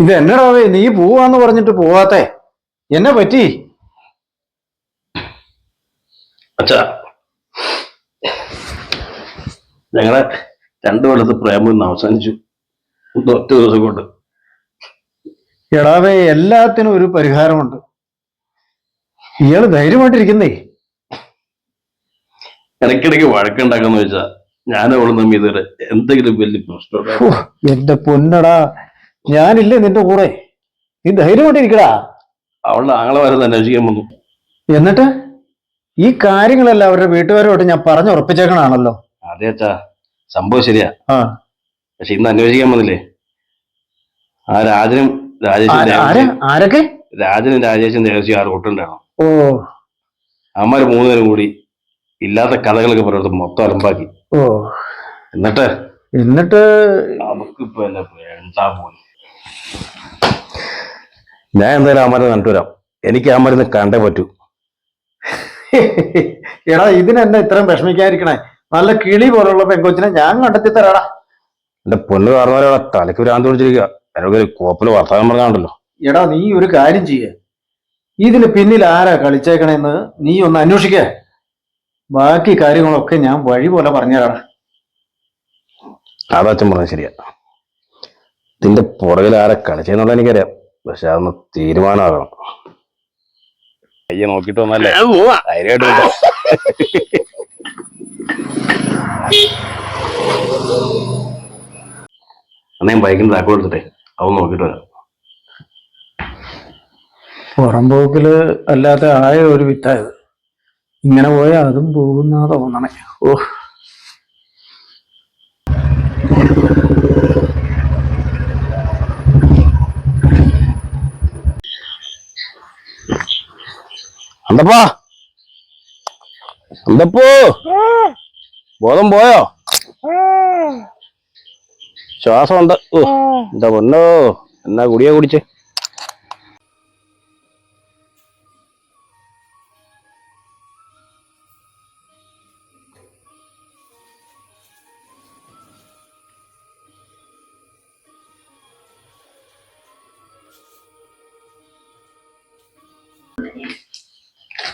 ഇത് എന്നടാവേ നീ പോവാന്ന് പറഞ്ഞിട്ട് പോവാത്തെ? എന്നെ പറ്റി? അച്ഛാ ഞങ്ങളെ രണ്ടു കൊല്ലത്ത് പ്രേമം ഇന്ന് അവസാനിച്ചു. ഒറ്റ ദിവസം കൊണ്ട്. എടാവേ എല്ലാത്തിനും ഒരു പരിഹാരമുണ്ട്. ഇയാൾ ധൈര്യമായിട്ടിരിക്കുന്നേ? ഇടയ്ക്കിടയ്ക്ക് വഴക്കുണ്ടാക്കാന്ന് വെച്ചാ ഞാൻ അവൾ തമ്മിൽ ഇതുവരെ എന്തെങ്കിലും വലിയ പ്രശ്നം എന്റെ പൊന്നടാ. ഞാനില്ലേ നിന്റെ കൂടെ? നീ ധൈര്യമായിട്ടിരിക്കടാ. അവളുടെ ആങ്ങളെ വരെ അന്വേഷിക്കാൻ വന്നു. എന്നിട്ട്? ഈ കാര്യങ്ങളെല്ലാം അവരുടെ വീട്ടുകാരോട്ട് ഞാൻ പറഞ്ഞു ഉറപ്പിച്ചേക്കണാണല്ലോ അതെ അച്ഛാ സംഭവം ശരിയാ. ആ. പക്ഷെ ഇന്ന് അന്വേഷിക്കാൻ വന്നില്ലേ? ആ രാജനും രാജേഷും ആര- ആര? ദേവസിയും- ആരൊക്കെ? രാജനും രാജേഷും ദേവസിയും ആറ് കൂട്ടുണ്ടായിരുന്നു ഓ. അമ്മര് മൂന്നുപേരും കൂടി ഇല്ലാത്ത കഥകളൊക്കെ പറഞ്ഞത് മൊത്തം അലമ്പാക്കി. ഓ. എന്നിട്ട്? എന്നിട്ട്? നമുക്കിപ്പോ എന്നെ വേണ്ടാ പോലും ഞാൻ എന്തായാലും ആ മരുന്ന് നട്ടു വരാം. എനിക്ക് ആ മരുന്ന് കണ്ടേ പറ്റൂ. എടാ ഇതിനെന്നെ ഇത്രയും വിഷമിക്കാതിരിക്കണേ. നല്ല കിളി പോലുള്ള പെങ്കൊച്ചിനെ ഞാൻ കണ്ടെത്തി തരാടാ. എന്റെ പൊണ്ണ് കാരണവരെ തലയ്ക്ക് ഭ്രാന്ത് പിടിച്ചിരിക്കുക എന്നോട് ഒരു കോപ്പിൽ വർത്തമാനം പറഞ്ഞാണ്ടല്ലോ. എടാ നീ ഒരു കാര്യം ചെയ്യേ. ഇതിന് പിന്നിൽ ആരാ കളിച്ചേക്കണേന്ന് നീ ഒന്ന് അന്വേഷിക്ക. ബാക്കി കാര്യങ്ങളൊക്കെ ഞാൻ വഴി പോലെ പറഞ്ഞുതരാടാ. അതച്ഛൻ പറഞ്ഞത് ശരിയാ. ഇതിന്റെ പുറകിൽ ആരെ കളിച്ചെന്നുള്ള എനിക്കറിയാം. പക്ഷെ അതൊന്ന് തീരുമാനമാകണം. അയ്യ നോക്കിട്ട് വന്നല്ലേ? ധൈര്യമായിട്ട് അന്നേം ബൈക്കിന് താക്കോൽ എടുത്തിട്ടെ. അതൊന്ന് നോക്കിട്ട് വരാം. പുറംപോക്കിൽ അല്ലാതെ ആയ ഒരു വിത്തായത്. ഇങ്ങനെ പോയാൽ അതും പോകുന്ന തോന്നണേ. ഓ അന്തപ്പാ. അന്തപ്പോ. ബോധം പോയോ? ശ്വാസം ഉണ്ട്. ഓ എന്താ പൊന്നോ? എന്നാ കുടിയാ കുടിച്ച്?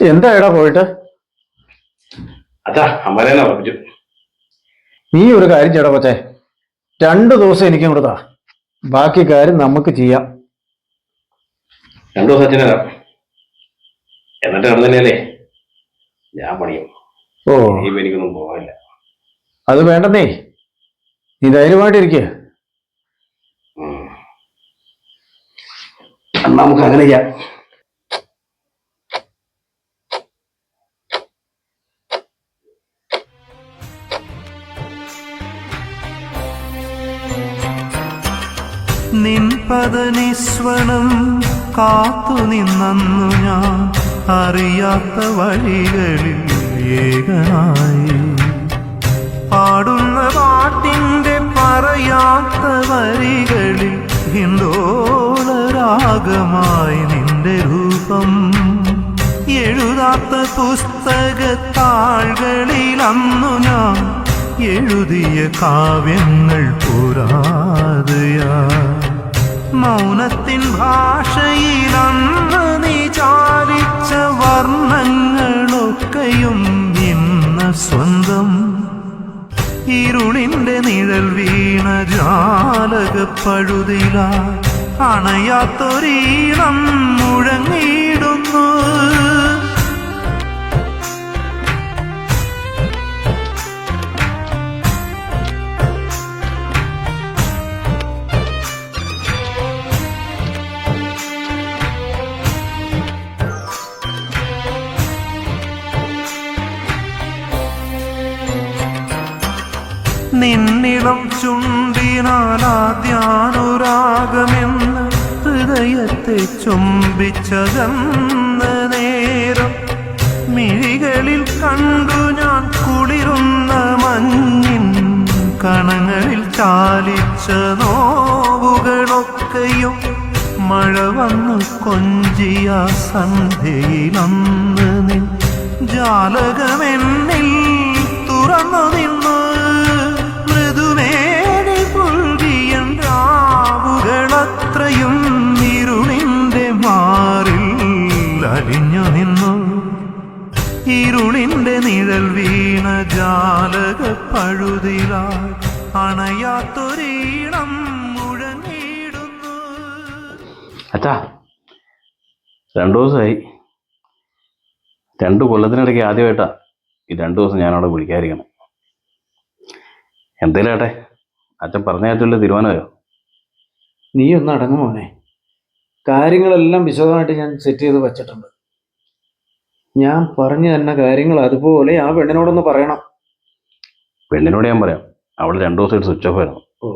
എന്താ എടാ പോയിട്ട്? അതാ അമരനെ പറഞ്ഞു നീ ഒരു കാര്യം ചെയ്യടാ കൊച്ചേ. രണ്ടു ദിവസം എനിക്കും കൊടുത്താ ബാക്കി കാര്യം നമുക്ക് ചെയ്യാം. രണ്ടു ദിവസം അച്ഛനെ എന്നിട്ട് കിടന്നല്ലേ ഞാൻ പണിയും. ഓ. എനിക്കൊന്നും പോകാനില്ല. അത് വേണ്ടെന്നേ. നീ ധൈര്യമായിട്ടിരിക്കുക. എന്നാ നമുക്ക് അങ്ങനെ ചെയ്യാം. നിൻപദനിസ്വനം കാത്തു നിന്നു ഞാൻ. അറിയാത്ത വഴികളിൽ ഏകനായി. പാടുന്ന പാട്ടിന്റെ പറയാത്ത വരികളിൽ ഹിന്ദോളരാഗമായി നിന്റെ രൂപം. എഴുതാത്ത പുസ്തകത്താളുകളിൽ അന്നു ഞാൻ എഴുതിയ കാവ്യങ്ങൾ പുരാതയാ. മൗനത്തിൻ ഭാഷയിൽ അന്ന് നീ ചാലിച്ച വർണങ്ങളൊക്കെയും ഇന്ന് സ്വന്തം. ഇരുളിന്റെ നിഴൽ വീണ ജാലക പഴുതില അണയാത്തൊരീണം മുഴങ്ങിയിടുന്നു. നിന്നിളം ചുണ്ടിനാലാദ്യാനുരാഗമെന്ന് ഹൃദയത്തെ ചുംബിച്ചതെന്ന നേരം മിഴികളിൽ കണ്ടു ഞാൻ കുളിരുന്ന മഞ്ഞിൻ കണങ്ങളിൽ ചാലിച്ച നോവുകളൊക്കെയും മഴ വന്നു കൊഞ്ചിയ സന്ധ്യയിലന്ന് നിൻ ജാലകമെന്നിൽ തുറന്നു നിന്നു. ഇരുളിന്റെ നിഴൽ വീണ ജാലക പഴുതിലാൽ അണയാത്തൊരീണം മുഴനീടുന്നു അച്ഛാ രണ്ടു ദിവസമായി. രണ്ട് കൊല്ലത്തിനിടയ്ക്ക് ആദ്യമായിട്ടാ ഈ രണ്ട് ദിവസം ഞാനവിടെ വിളിക്കാതിരിക്കണം. എന്തേലാട്ടെ അച്ഛൻ പറഞ്ഞായിട്ടുള്ള തീരുമാനമായോ? നീ ഒന്ന് അടങ്ങുമോനെ കാര്യങ്ങളെല്ലാം വിശദമായിട്ട് ഞാൻ സെറ്റ് ചെയ്ത് വച്ചിട്ടുണ്ട്. ഞാൻ പറഞ്ഞു തന്ന കാര്യങ്ങൾ അതുപോലെ ആ പെണ്ണിനോടൊന്ന് പറയണം. പെണ്ണിനോട് ഞാൻ പറയാം. അവൾ രണ്ടു ദിവസമായിട്ട് സ്വിച്ച് ഓഫ് ആയിരുന്നു. ഓ.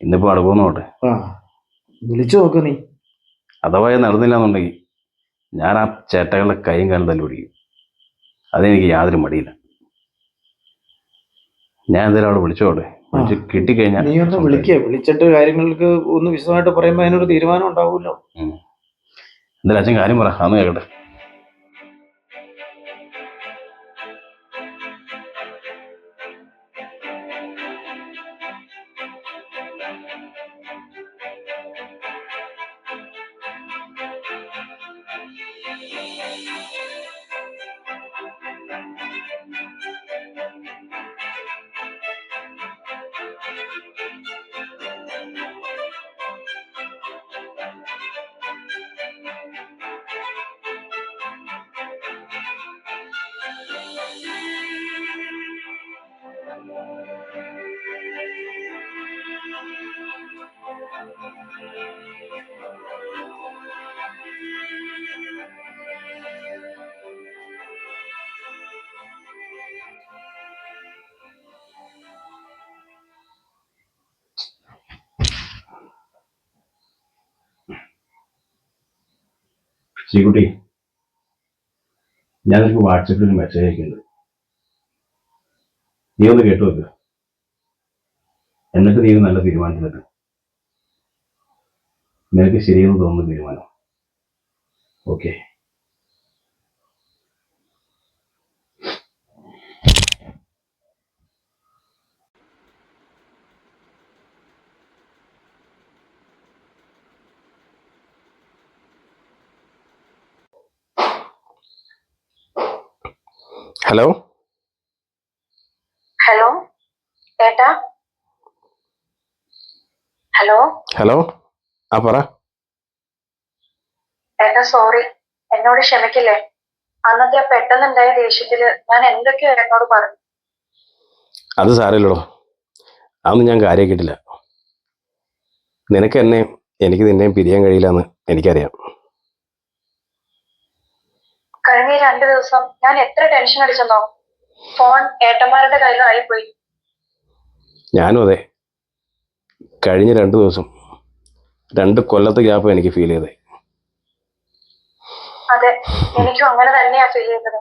ഇന്നിപ്പോൾ അടുക്കുന്നു നോട്ടെ ആ. വിളിച്ചു നോക്ക് നീ. അഥവാ ഇത് നടന്നില്ല എന്നുണ്ടെങ്കിൽ ഞാൻ ആ ചേട്ടകളുടെ കൈയും കാലം തല്ലി പിടിക്കും. അതെനിക്ക് യാതൊരു മടിയില്ല. ഞാൻ എന്തായാലും അവിടെ വിളിച്ചോട്ടെ വിളിച്ച് കിട്ടിക്കഴിഞ്ഞാൽ നീ ഒന്ന് വിളിക്കുക വിളിച്ചിട്ട് കാര്യങ്ങൾക്ക് ഒന്ന് വിശദമായിട്ട് പറയുമ്പോൾ അതിനൊരു തീരുമാനം ഉണ്ടാവുമല്ലോ. എന്തായാലും അച്ഛൻ കാര്യം പറ. അന്ന് കേൾക്കട്ടെ. ശ്രീകുട്ടി ഞാൻ നിനക്ക് വാട്സപ്പിൽ ഒരു മെസ്സേജ് അയക്കുന്നുണ്ട്. നീ ഒന്ന് കേട്ടു വെക്കുക എന്നിട്ട് നീ നല്ല തീരുമാനത്തിലെത്ത് നിനക്ക് ശരിയെന്ന് തോന്നുന്ന തീരുമാനം. Okay hello? ഹലോ? ഏട്ടാ? ഹലോ? ഹലോ? ആ പറ. ഏട്ടാ സോറി. എന്നോട് ക്ഷമിക്കില്ലേ? അന്നത്തെ ആ പെട്ടെന്നുണ്ടായ ദേഷ്യത്തിൽ ഞാൻ എന്തൊക്കെയോ ഏട്ടനോട് പറഞ്ഞു. അത് സാരമില്ലടോ. അതൊന്നും ഞാൻ കാര്യമാക്കിയിട്ടില്ല നിനക്ക് എന്നെ എനിക്ക് നിന്നെയും പിരിയാൻ കഴിയില്ല എന്ന് എനിക്കറിയാം. കഴിഞ്ഞ രണ്ടു ദിവസം ഞാൻ എത്ര ടെൻഷൻ അടിച്ചെന്നോ? ഫോൺ ഏട്ടന്മാരുടെ കയ്യിലായിപ്പോയി. ഞാനും അതെ. കഴിഞ്ഞ രണ്ട് ദിവസം. രണ്ട് കൊല്ലത്തെ ഗ്യാപ്പ് എനിക്ക് ഫീൽ ചെയ്തേ. അതെ എനിക്കും അങ്ങനെ തന്നെയാ ഫീൽ ചെയ്തത്.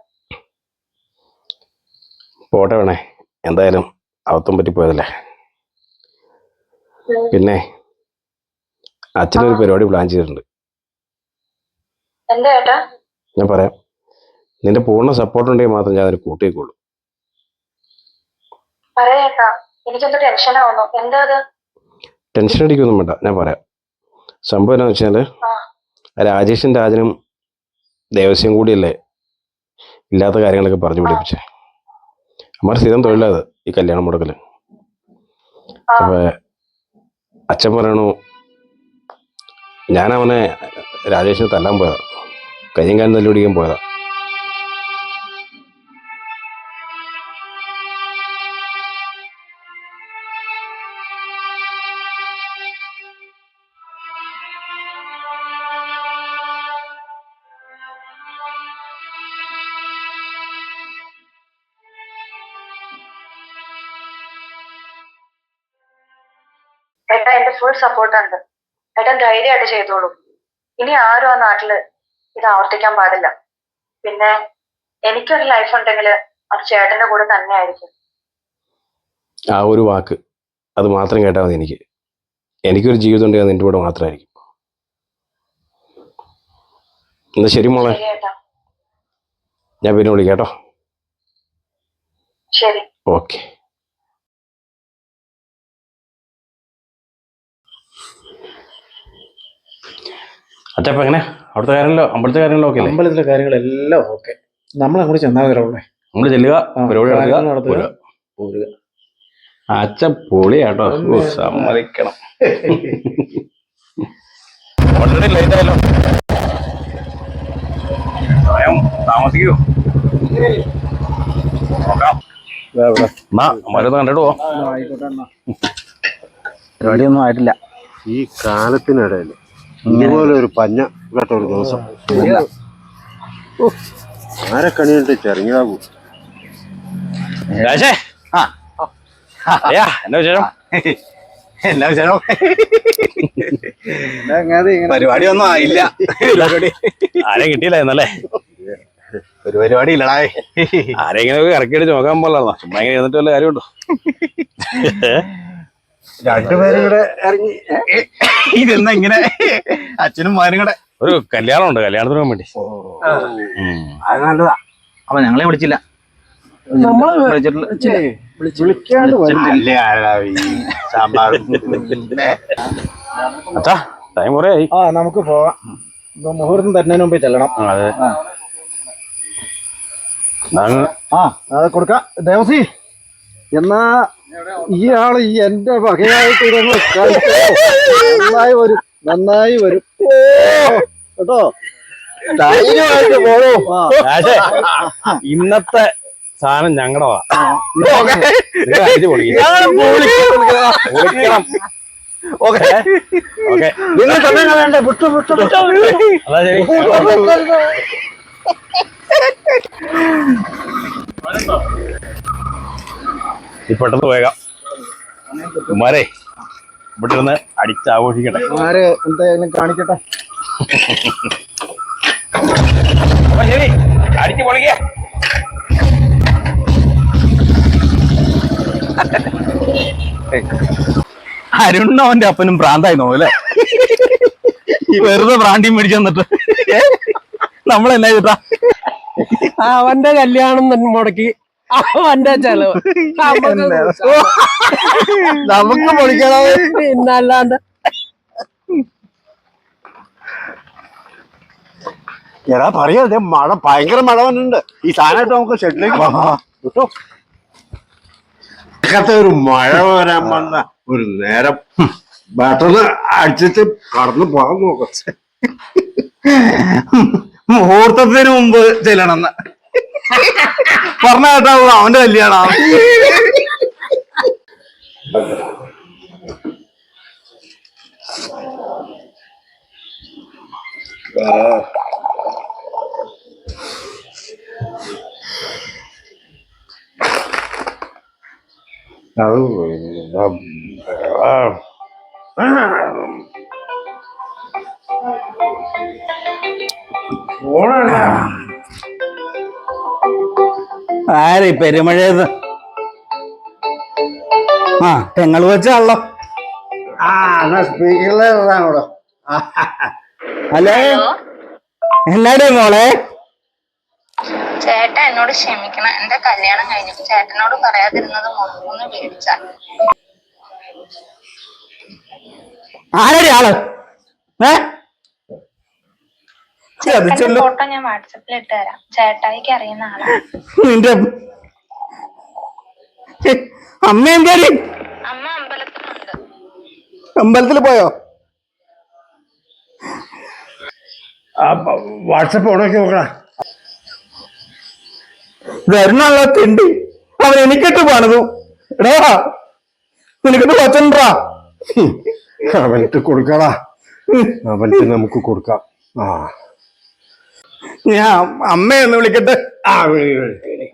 പോട്ടെ വേണേ. എന്തായാലും അബദ്ധം പറ്റി പോയതല്ലേ? പിന്നെ അച്ഛനൊരു പരിപാടി പ്ലാൻ ചെയ്തിട്ടുണ്ട്. എന്താ ഏട്ടാ? ഞാൻ പറയാം. നിന്റെ പൂർണ സപ്പോർട്ട് ഉണ്ടെങ്കിൽ മാത്രം ഞാൻ അതിന് കൂട്ടിയേക്കുള്ളൂ. ടെൻഷൻ അടിക്കൊന്നും വേണ്ട ഞാൻ പറയാം. സംഭവം എന്താണെന്ന് വെച്ചാൽ ആ. രാജേഷും രാജനും ദേവസ്വം കൂടിയല്ലേ? ഇല്ലാത്ത കാര്യങ്ങളൊക്കെ പറഞ്ഞു പിടിപ്പിച്ചേ അമ്മ സ്ഥിരം തൊഴിലത് ഈ കല്യാണം മുടക്കൽ. അപ്പൊ അച്ഛൻ പറയണു ഞാൻ അവനെ രാജേഷിനെ തല്ലാൻ പോയതാ. കയ്യും കാലം തല്ലി പിടിക്കാൻ പോയതാ. ഫുൾ സപ്പോർട്ട് ഉണ്ട്. ഏട്ടൻ ധൈര്യമായിട്ട് ചെയ്തോളൂ. ഇനി ആരും ആ നാട്ടിൽ ഇത് ആവർത്തിക്കാൻ പാടില്ല. പിന്നെ എനിക്കൊരു ലൈഫ് ഉണ്ടെങ്കിൽ അത് ചേട്ടന്റെ കൂടെ തന്നെ ആയിരിക്കും. ആ ഒരു വാക്ക് അത് മാത്രം കേട്ടാൽ മതി എനിക്ക്. എനിക്കൊരു ജീവിതം ഉണ്ടെങ്കിൽ നിന്റെ കൂടെ മാത്രമായിരിക്കും. എന്നാ ശരി മോളെ. ഞാൻ പിന്നെ വിളിക്കാം കേട്ടോ. ശരി. ഓക്കെ. അച്ഛപ്പ എങ്ങനെ? അവിടുത്തെ കാര്യങ്ങളോ അമ്പലത്തെ കാര്യങ്ങളോ ഒക്കെ അമ്പലത്തിലെ കാര്യങ്ങളെല്ലാം ഓക്കെ. നമ്മൾ അങ്ങോട്ട് ചെന്നാൽ വരവുള്ളേ നമ്മൾ ചെല്ലുക പരിപാടി നടത്തുക. പോരുക. അച്ഛൻ പൊളിയാട്ടോ. സമ്മതിക്കണം. ഓൾറെഡി ലേറ്റ് ആയല്ലോ. സ്വയം താമസിക്കൂ. നോക്കാം. മരുന്ന് കണ്ടിട്ട് പോവാം. പരിപാടിയൊന്നും ആയിട്ടില്ല. ഈ കാലത്തിനിടയിൽ ഇതുപോലെ ഒരു പഞ്ഞ കേട്ട ഒരു ദിവസം. ആരെ കണിയിട്ട് ചെറിയാകൂ പരിപാടി ഒന്നും എന്നാ വിശേഷം? എന്നാ വിശേഷം? ആയില്ല. ആരെയും കിട്ടിയില്ല എന്നല്ലേ ഒരു പരിപാടി ഇല്ലടാ. ആരെങ്കിലും ഇറക്കി അടിച്ച് നോക്കാൻ പോലെ ചുമ്മാ ഇങ്ങനെ ഇരുന്നിട്ട് വല്ല കാര്യമുണ്ടോ? രണ്ടുപേരും കൂടെ ഇറങ്ങി ഇതെന്നാ ഇങ്ങനെ? അച്ഛനും മാനും കൂടെ. ഒരു കല്യാണം ഉണ്ട് കല്യാണത്തിന് പോകാൻ വേണ്ടി. അത് നല്ലതാ. അപ്പൊ ഞങ്ങളെ വിളിച്ചില്ല. ടൈം കുറേ ആയി. ആ നമുക്ക് പോവാം ഇപ്പൊ മുഹൂർത്തം തരുന്നതിന് മുമ്പേ ചെല്ലണം. ആ, അതെ. ഞാൻ- ആ കൊടുക്കാം. ദേവസി എന്നാ ഈ ആൾ ഈ എന്റെ വകയായിട്ട് ഇതൊന്ന്. നന്നായി വരും. നന്നായി വരും. ഓ, കേട്ടോ? ധൈര്യമായിട്ട് പോണോ ആ. ഇന്നത്തെ സാധനം ഞങ്ങളുടെ ഓക്കെ. നിങ്ങൾ സമയം കളയണ്ട വിട്ടു വിട്ടു വിട്ടു. അതാ ശരി. ഈ പെട്ടെന്ന് മരെ കുമാരേ ഇവിടെ ഇരുന്ന് അടിച്ചാഘോഷിക്കട്ടെ. കാണിക്കട്ടെ? ശരി. അടിച്ച് പൊളിക്കേ. അരുണ്ണ അവന്റെ അപ്പനും ഭ്രാന്തായി നോക്കല്ലേ വെറുതെ ഭ്രാന്തി മേടിച്ചു തന്നിട്ട് നമ്മളെന്നാ ചേട്ടാ? അവന്റെ കല്യാണം മുടക്കി. അവന്റെ ചെലവ്. നമുക്ക് പൊളിക്കണം പിന്നല്ലാണ്ട്. എടാ പറയാതെ മഴ ഭയങ്കര മഴ വന്നിട്ടുണ്ട്. ഈ സാധനമായിട്ട് നമുക്ക് ഷെഡിലേക്ക് കിട്ടോ? ഒരു മഴ വരാൻ വന്ന ഒരു നേരം. ബാറ്ററിന് അടിച്ചിട്ട് കടന്നു പോകാൻ നോക്കാം. മുഹൂർത്തത്തിന് മുമ്പ് ചെല്ലണമെന്ന് പറഞ്ഞ കേട്ടാ അവന്റെ കല്യാണം. അത് ആരെ പെരുമഴയത്? ആ തെങ്ങൾ വെച്ചാണല്ലോ. ആ എന്നാ സ്പീക്കറിലെ അല്ലേ എന്നാടേ മോളെ? ചേട്ടൻ എന്നോട് ക്ഷമിക്കണം. എന്റെ കല്യാണം കഴിഞ്ഞു. ചേട്ടനോട് പറയാതിരുന്നത് ഒന്ന് പേടിച്ച. ആരടി ആൾ? ഏ? ഫോട്ടോ ഞാൻ വാട്സപ്പിൽ ഇട്ട് തരാം. ചേട്ടായിക്ക് അറിയുന്ന ആളാണ് നിന്റെ അമ്മ എന്തായാലും അമ്മ അമ്പലത്തിലുണ്ട്. അമ്പലത്തിൽ പോയോ? വാട്സപ്പ് ഓണാക്കി നോക്കണ വരുന്നുള്ള തിണ്ടി. അവൻ എനിക്കിട്ട് പണിതു. എടാ നിനക്കിട്ട് വച്ചണ്ടാ. അവനിട്ട് കൊടുക്കടാ. അവനിട്ട് നമുക്ക് കൊടുക്കാം. ആ. ഞാൻ അമ്മയെന്ന് വിളിക്കട്ടെ. ആ വിളി.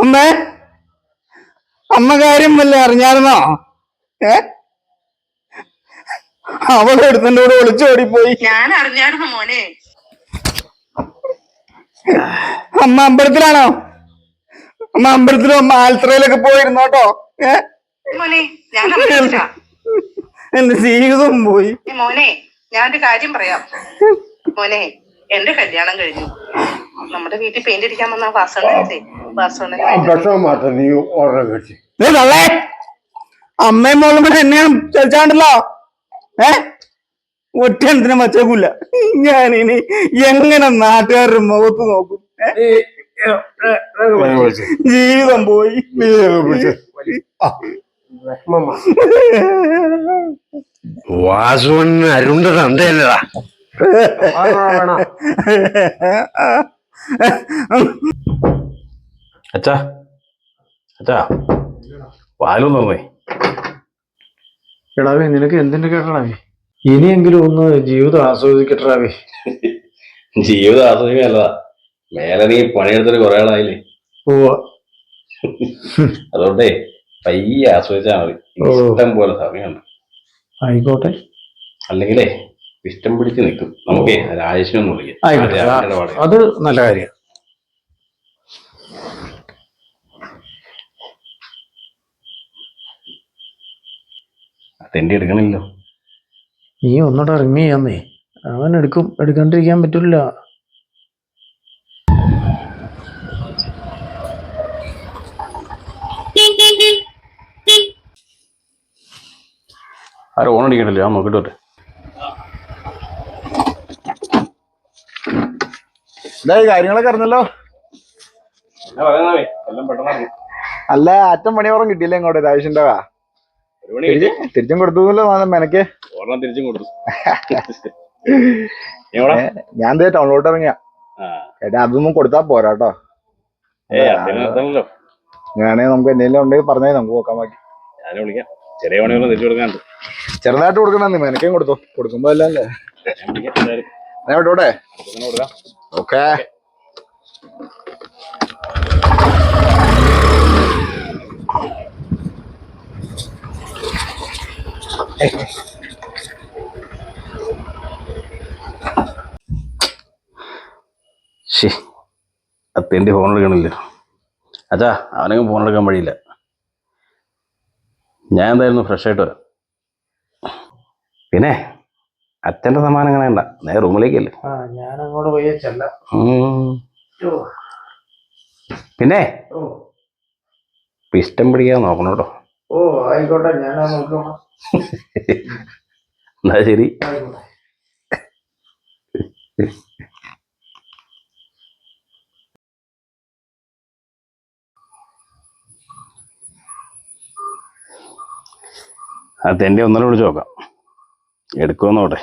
അമ്മേ അമ്മ കാര്യം വല്ല അറിഞ്ഞായിരുന്നോ? ഏ? അവളെ എടുത്തന്റെ കൂടെ ഒളിച്ചോടിപ്പോയി ഞാൻ അറിഞ്ഞായിരുന്നു മോനെ? അമ്മ അമ്പലത്തിലാണോ? അമ്മ അമ്പലത്തിലും അമ്മ ആൽത്തറയിലൊക്കെ പോയിരുന്നോട്ടോ ഏ? മോനെ ഞാൻ എന്റെ ജീവിതം പോയി മോനെ ഞാൻ ഒരു കാര്യം പറയാം മോനെ എന്റെ കല്യാണം കഴിഞ്ഞു നമ്മുടെ വീട്ടിൽ പെയിന്റ് അടിക്കാൻ വന്ന വാസവണ്ണല്ലേ അമ്മയും മോളും കൂടെ എന്നെയാണ് ചതിച്ചാണ്ടല്ലോ ഏ ഒറ്റ എന്തിനും വച്ചേക്കൂല ഞാനിനി എങ്ങനെ നാട്ടുകാരുടെ മുഖത്ത് നോക്കും ജീവിതം പോയി തന്തയല്ലടാ. അച്ഛാ അച്ഛാ വാലും തുറന്നേ എടാവേ നിനക്ക് എന്തിന്റെ കേട്ടടാവേ ഇനിയെങ്കിലും ഒന്ന് ജീവിതം ആസ്വദിക്കട്ടാവേ ജീവിതം ആസ്വദിക്കാനല്ലതാ മേലെ നീ പണിയെടുത്തിട്ട് കുറെ ആളായില്ലേ ഓ അതുകൊണ്ടേ പയ്യെ ആസ്വദിച്ചാൽ മതി. ഇഷ്ടം പോലെ സമയമാണ് ആയിക്കോട്ടെ. അല്ലെങ്കിലേ ഇഷ്ടം പിടിച്ച് നിൽക്കും. നമുക്ക് രാജേഷിനൊന്നും വിളിക്കാം. അത് നല്ല കാര്യം അതെന്റെ എടുക്കണില്ലോ നീ ഒന്നുകൂടെ റിങ് ചെയ്യാന്നേ അവൻ എടുക്കും എടുക്കാണ്ടിരിക്കാൻ പറ്റില്ല ആരും ഓൺ അടിക്കണ്ടല്ലോ ഞാൻ നോക്കിട്ട് വരട്ടെ. ഇതായി കാര്യങ്ങളൊക്കെ അറിഞ്ഞല്ലോ. എല്ലാം പെട്ടെന്ന് അല്ല അറ്റം പണിയോളം കിട്ടിയില്ല ഇങ്ങോട്ട്? രാജേഷിന്റെ. തിരിച്ചും കൊടുത്തല്ലോ മെനക്ക്? തിരിച്ചും കൊടുത്തു. ഞാൻ ദേ ടൗണിലോട്ട് ഇറങ്ങിയാ. ആ. ഏട്ടാ അതൊന്നും കൊടുത്താ പോരാട്ടോ ഞാനേ നമുക്ക് എന്തെങ്കിലും ഉണ്ടെങ്കിൽ പറഞ്ഞേ നമുക്ക് നോക്കാൻ ബാക്കി ഞാൻ വിളിക്കാം. ചെറിയ പണിയൊന്നും തിരിച്ചു കൊടുക്കാണ്ട് ചെറുതായിട്ട് കൊടുക്കണേ മെനക്കേം കൊടുത്തു. കൊടുക്കുമ്പോ അല്ലേ ഞാൻ വിട്ടോട്ടെ ഓക്കേ. ശേ അത്തേന്റെ ഫോൺ എടുക്കണില്ല? അച്ഛാ അവനങ്ങ് ഫോൺ എടുക്കാൻ വഴിയില്ല. ഞാൻ എന്തായിരുന്നു ഫ്രഷ് ആയിട്ട് വരാം. പിന്നെ അച്ഛന്റെ സമ്മാനം അങ്ങനെ വേണ്ട. നേരെ റൂമിലേക്കല്ലേ. ഞാൻ അങ്ങോട്ട് പോയി ചെല്ലാം ഉം. പിന്നെ ഇഷ്ടം പിടിക്കാൻ നോക്കണം കേട്ടോ ഓ ആയിക്കോട്ടെ ഞാൻ നോക്കാം എന്നാ ശരി. അതെന്റെ ഒന്നര വിളിച്ച് നോക്കാം. എടുക്കുമെന്ന് നോട്ടെ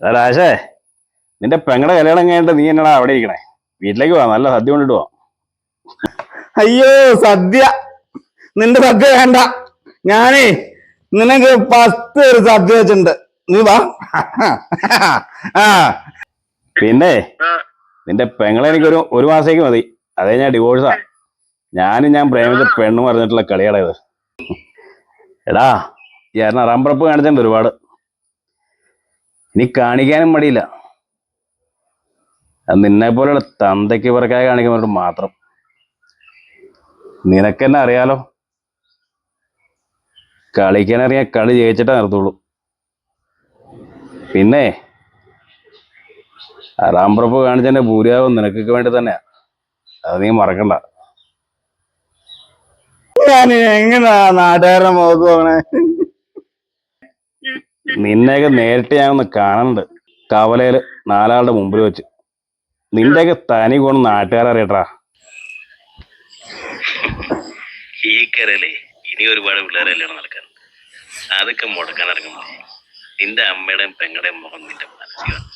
രാശേ നിന്റെ പെങ്ങളുടെ കല്യാണം കഴിഞ്ഞിട്ട് നീ എന്നടാ അവിടെ ഇരിക്കണേ? വീട്ടിലേക്ക് പോവാ നല്ല സദ്യ കൊണ്ടിട്ട് പോവാം അയ്യോ സദ്യ. നിന്റെ സദ്യ വേണ്ട. ഞാനേ നിനക്ക് പത്ത് ഒരു സദ്യ വെച്ചിട്ടുണ്ട്. നീ വാ. ആ. പിന്നെ നിന്റെ പെങ്ങളെ എനിക്കൊരു ഒരു മാസത്തേക്ക് മതി. അതേ ഞാൻ ഡിവോഴ്സാ ഞാനും ഞാൻ പ്രേമിച്ച പെണ്ണും പറഞ്ഞിട്ടുള്ള കളിയാടാ ഇത്. എടാ കാരണം റംബറപ്പ് കാണിച്ചിട്ടുണ്ട് ഒരുപാട്. ഇനി കാണിക്കാനും മടിയില്ല. അത് നിന്നെ പോലെയുള്ള തന്തയ്ക്ക് പിറക്കായി കാണിക്കാൻ മാത്രം. നിനക്കെന്നെ അറിയാലോ. കളിക്കാനറിയാൻ കളി ജയിച്ചിട്ടേ നിർത്തുള്ളൂ. പിന്നെ റാംപ്രപ്പ് കാണിച്ചതിന്റെ ഭൂരിഭാഗം നിനക്കൊക്കെ വേണ്ടി തന്നെയാ. അത് നീ മറക്കണ്ട. ഞാൻ എങ്ങനാ നാട്ടുകാരുടെ മുഖത്ത് പോകണേ നിന്നെയൊക്കെ നേരിട്ട് ഞാൻ ഒന്ന് കാണുന്നുണ്ട് കവലയിൽ നാലാളുടെ മുമ്പിൽ വെച്ച്. നിന്റെയൊക്കെ തനി കൊണ്ട് നാട്ടുകാരറിയട്ടാ. ഈ കരയിലെ ഇനി ഒരുപാട് പിള്ളേരെ കല്യാണം നടക്കാൻ. അതൊക്കെ മുടക്കാൻ ഇറങ്ങുമ്പോൾ നിന്റെ അമ്മയുടെയും പെങ്ങളുടെയും മുഖം നിന്റെ മനസ്സിലാണ്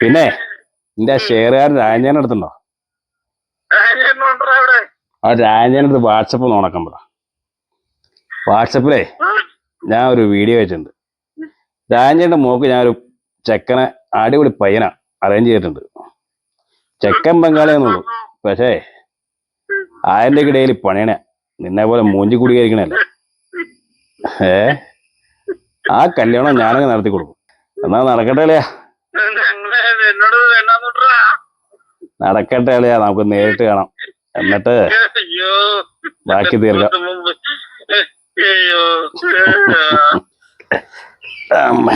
പിന്നെ നിന്റെ ഷെയർകാരൻ ഷെയറുകാരൻ രാജേനെ അടുത്തുണ്ടോ? ആ രാജേനെ അടുത്ത് വാട്സപ്പ് നോണക്കാൻ പറ. വാട്സപ്പിലേ ഞാൻ ഒരു വീഡിയോ വെച്ചിട്ടുണ്ട്. രാജേന്റെ മോക്ക് ഞാൻ ഒരു ചെക്കനെ അടിപൊളി പയ്യനാ അറേഞ്ച് ചെയ്തിട്ടുണ്ട്. ചെക്കൻ പങ്കാളിയെന്നുള്ളൂ പക്ഷേ ആയന്റെ ഇടയിൽ പണിയണ. നിന്നെ പോലെ മൂഞ്ചി കുടിയായിരിക്കണല്ല ഏ? ആ കല്യാണം ഞാനങ്ങ് നടത്തി കൊടുക്കും. എന്നാ നടക്കട്ടെ അല്ലയാ നടക്കട്ടെ അല്ലയാ നമുക്ക് നേരിട്ട് കാണാം. എന്നിട്ട് ബാക്കി തീർക്കാം. അമ്മ.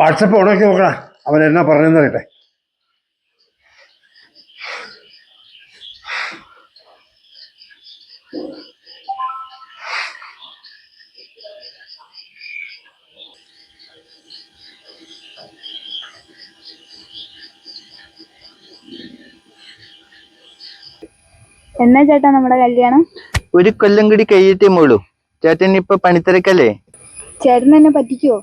വാട്സപ്പ് ഓണാക്കി നോക്കണ? അവൻ എന്നാ പറഞ്ഞെന്ന് അറിയട്ടെ. എന്നാ ചേട്ടാ നമ്മുടെ കല്യാണം? ഒരു കൊല്ലം കൂടി കഴിയിട്ടേ മോളൂ. ചേട്ടൻ ഇപ്പൊ പണിത്തിരക്കല്ലേ? ചേട്ടൻ എന്നെ പറ്റിക്കോ?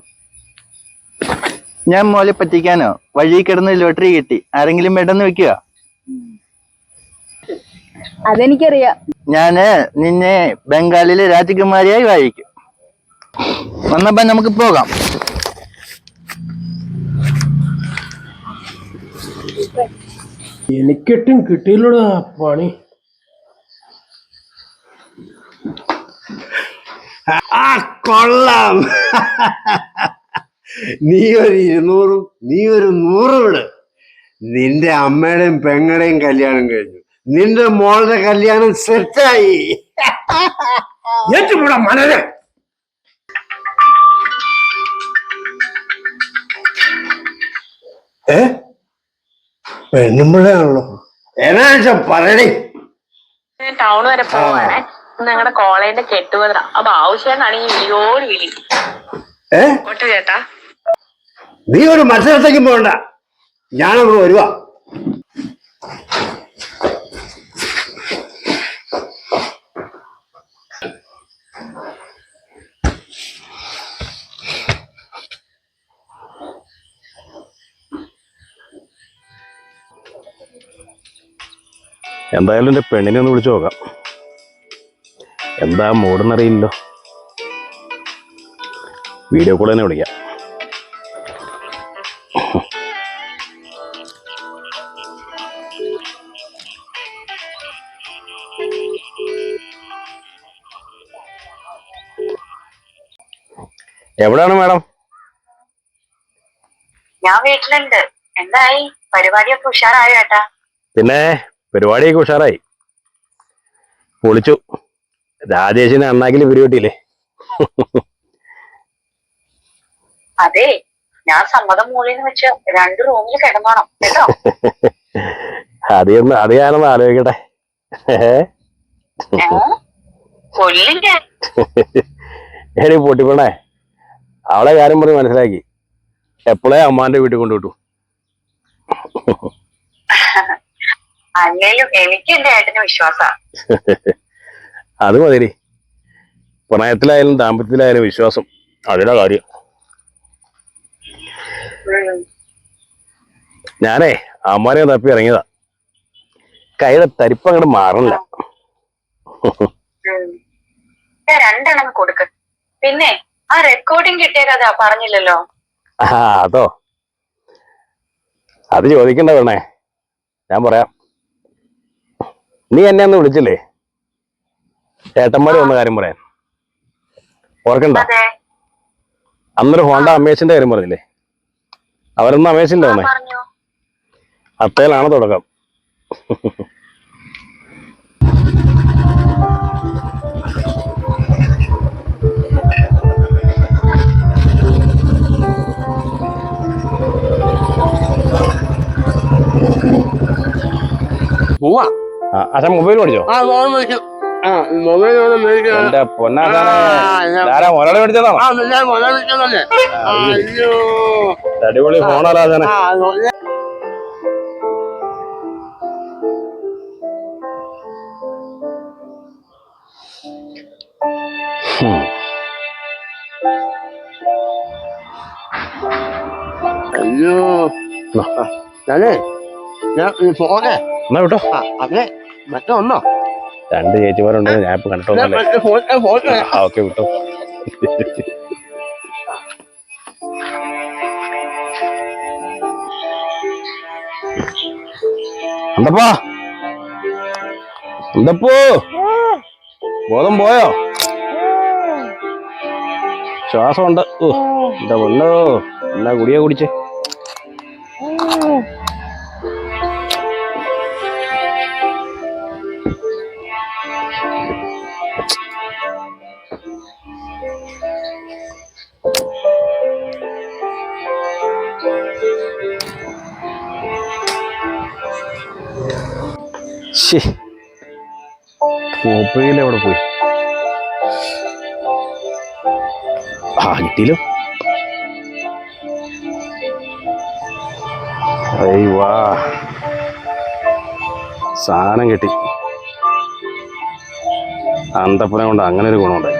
ഞാൻ മോളെ പറ്റിക്കാനോ? വഴി കിടന്ന് ലോട്ടറി കിട്ടി. ആരെങ്കിലും വേണ്ടെന്ന് വെക്കുക അതെനിക്കറിയാം. ഞാൻ നിന്നെ ബംഗാളിലെ രാജകുമാരിയായി വായിക്കും വന്നപ്പോ നമുക്ക് പോകാം. എനിക്കിട്ടും കിട്ടിയില്ലടാ പണി. ആ കൊള്ളാം. നീ ഒരു ഇരുന്നൂറും നീ ഒരു നൂറും ഇട് നിന്റെ അമ്മയുടെയും പെങ്ങളുടെയും കല്യാണം കഴിഞ്ഞു. നിന്റെ മോളുടെ കല്യാണം സെറ്റായി. ഏറ്റുകൂടാ മനരെ ഏ? പെണ്ണുമ്പഴാണല്ലോ എന്നാ വെച്ചാ പറയണേ ടൗൺ വരെ പോവാണേ. ഞങ്ങളുടെ കോളേജിന്റെ കെട്ടുപത്ര. അപ്പൊ ആവശ്യം വിളിയോട് വിളി. ഏ? ചേട്ടാ നീ ഒരു മത്സരത്തേക്കും പോകണ്ട. ഞാനവിടെ വരുവാ. എന്തായാലും എന്റെ പെണ്ണിനെ ഒന്ന് വിളിച്ചു നോക്കാം. എന്താ മൂടെന്നറിയില്ലല്ലോ വീഡിയോ കോൾ തന്നെ വിളിക്കാം. എവിടെയാണ് മാഡം? ഞാൻ വീട്ടിലുണ്ട്. എന്തായി? പരിപാടിയൊക്കെ ഉഷാറായോ ഏട്ടാ? പിന്നെ പരിപാടിയൊക്കെ ഉഷാറായി. പൊളിച്ചു രാജേഷിനെ അന്നാക്കി പിരിവിട്ടില്ലേ അതെ ഞാൻ സമ്മതം മൂളിന്ന് വെച്ച് രണ്ട് റൂമിൽ കിടന്നോണം കേട്ടോ? അതൊന്ന് അത് ഞാനൊന്ന് ആലോചിക്കട്ടെ. കൊല്ലിന്റെ എടി പൊട്ടിപ്പണേ. അവളെ കാര്യം പറഞ്ഞ് മനസ്സിലാക്കി. എപ്പോഴേ അമ്മാന്റെ വീട്ടിൽ കൊണ്ടുവിട്ടു അല്ലേലും എനിക്ക് എന്റെ ഏട്ടന് വിശ്വാസ. അത് മതി പ്രണയത്തിലായാലും ദാമ്പത്യത്തിലായാലും വിശ്വാസം. അതിന്റെ കാര്യം. ഞാനേ അമ്മാനെ തപ്പി ഇറങ്ങിയതാ. കൈയുടെ തരിപ്പ് അങ്ങോട്ട് മാറണില്ല. രണ്ടെണ്ണം കൊടുക്ക. പിന്നെ ആ റെക്കോർഡിംഗ് കിട്ടിയ കഥ പറഞ്ഞില്ലല്ലോ. ആ അതോ? അത് ചോദിക്കണ്ട വേണേ ഞാൻ പറയാം. നീ എന്നെ ഒന്ന് വിളിച്ചില്ലേ? ചേട്ടന്മാര് വന്ന കാര്യം പറയാൻ. ഓർക്കണ്ട. അതെ. അന്നൊരു ഹോണ്ട അമേസിന്റെ കാര്യം പറഞ്ഞില്ലേ? അവരൊന്നും അമേസിന്റെ വന്നേ. പറഞ്ഞു. അത്തേലാണ് തുടക്കം. പോവാ. അച്ഛൻ മൊബൈൽ മേടിച്ചോ? ആ മൊബൈൽ അടിപൊളി ഫോണാലോ ആ മോനെ. ഉം. അയ്യോ. ഞാനേ ഞാൻ ഫോണേ എന്നാ വിട്ടോ. അങ്ങനെ അതെ മറ്റേ ഒന്നോ? രണ്ട് ചേച്ചിമാരുണ്ട് ഞാൻ ഇപ്പൊ ആ ഓക്കെ വിട്ടോ. എന്തപ്പാ? എന്തപ്പോ? ബോധം പോയോ? ശ്വാസം ഉണ്ട് ഓ എന്താ പൊന്നോ എന്നാ കുടിയാ കുടിച്ചേ? ശേ എവിടെ പോയി? ആ കിട്ടിയില്ലോ. വാ സാധനം കിട്ടി. അന്തപ്പനെ കൊണ്ട് അങ്ങനെ ഒരു ഗുണമുണ്ട്.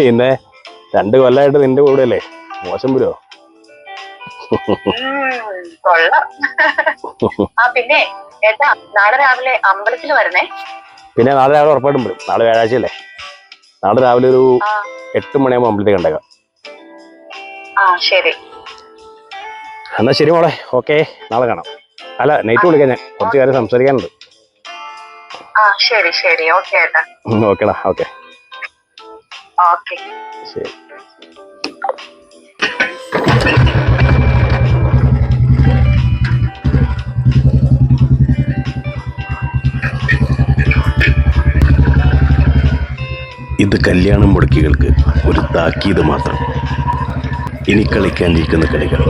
പിന്നെ രണ്ട് കൊല്ലായിട്ട് നിന്റെ കൂടെ അല്ലേ മോശം വരുമോ പിന്നെ ഏട്ടാ നാളെ രാവിലെ അമ്പലത്തിൽ വരണേ. പിന്നെ നാളെ രാവിലെ ഉറപ്പായിട്ടും വരും. നാളെ വ്യാഴാഴ്ച അല്ലേ നാളെ രാവിലെ ഒരു എട്ട് മണിയാകുമ്പോ അമ്പലത്തിൽ കണ്ടേക്കാം. ശരി. എന്നാ ശരി മോളെ. ഓക്കെ. നാളെ കാണാം. അല്ല നൈറ്റ് വിളിക്കാൻ ഞാൻ. കുറച്ച് കാര്യം സംസാരിക്കാനുണ്ട്. ആ ശരി ശരി. ഓക്കെ ഓക്കെടാ. ഓക്കെ. ഓക്കെ. ശരി. ഇത് കല്യാണം മുടക്കികൾക്ക് ഒരു താക്കീത് മാത്രം. ഇനി കളിക്കാനിരിക്കുന്ന കളികൾ.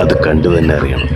അത് കണ്ടു തന്നെ അറിയണം.